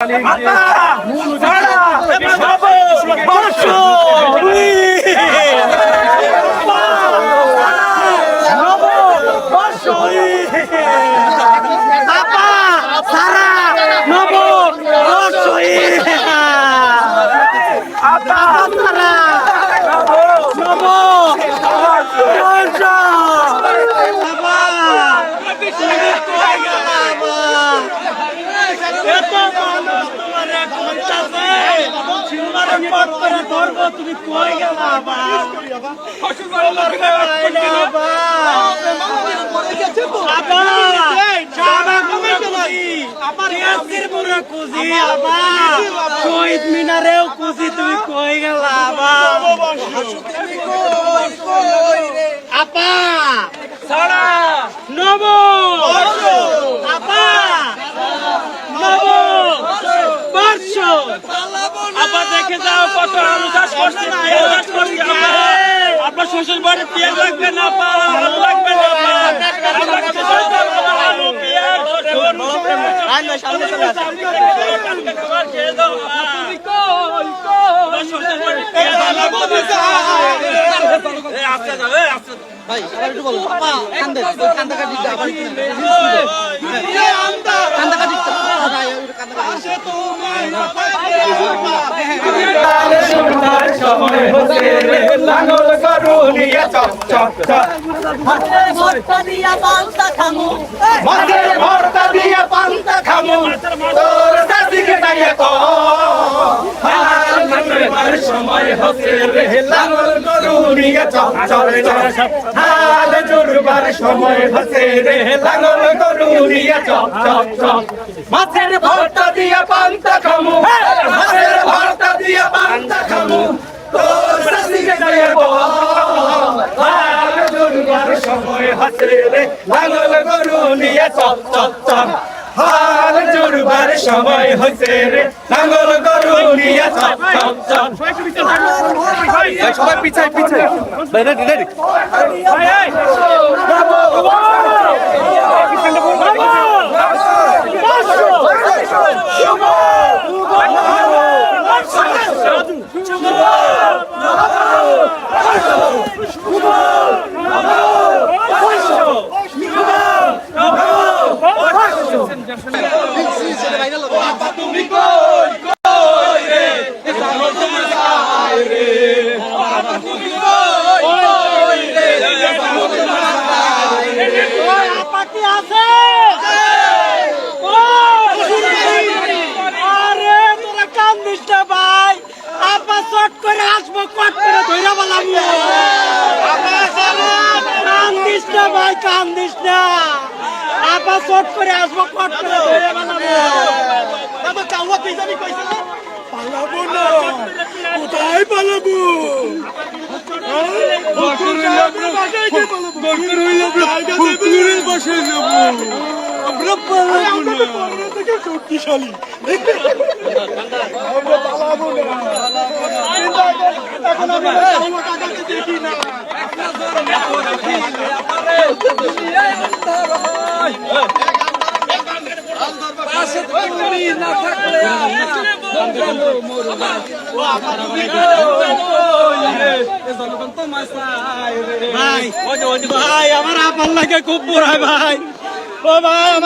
Mata! Mata! Mata! তুমি কই গেলা শহীদ মিনারেও খুশি তুমি কই গেলা আপা বর্ষ আবার দেখে যাও কত আলু চাষ করছে পেঁয়াজ চাষ করছে আপনার শ্বশুর বাড়ি পেঁয়াজ লাগবে না আলু লাগবে না পেঁয়াজ রসুন, টাটকা খাবার খেয়ে যাও, পা। আপনার শ্বশুর মাছের ভর্তা দিয়ে পান্তা খামু। তোর দাদিকে ডাইয়া কো মানবার সময় রে লাঙল গরু নিয়ে চল চল চল। হাল জুড়বার সময় হতে রে লাঙল গরু নিয়ে চল চল চল। মাছের ভর্তা দিয়ে পান্তা খামু, মাছের ভর্তা দিয়ে পান্তা খামু। তোর দাদিকে ডাইয়া কো হাল জুড়বার সময় হতে রে লাঙল গরু চল চল চল। জুড়বার সময় হয়েছে রে। লাঙ্গল গরু নিয়ে সবাই পিছাই পিছাই রেডি রেডি। পাখি আছে। আরে তোরা কান্দিস না ভাই। আপা চট করে আসব কট করে ধইরা বলাম কান্দিস না ভাই কান্দিস না। আপা চট করে আসব কট করে বলাম পালাবো না। কোথায় পালাবো? পুকুরের বাসায় যাব। আমরা পালাবো না। থেকে শক্তিশালী। আমরা পালাবো না। এখন আমরা কাকাকে দেখি না। ভাই ভাই আমার আপনার লাগে খুব বুড়ায় ভাই। ও ভাই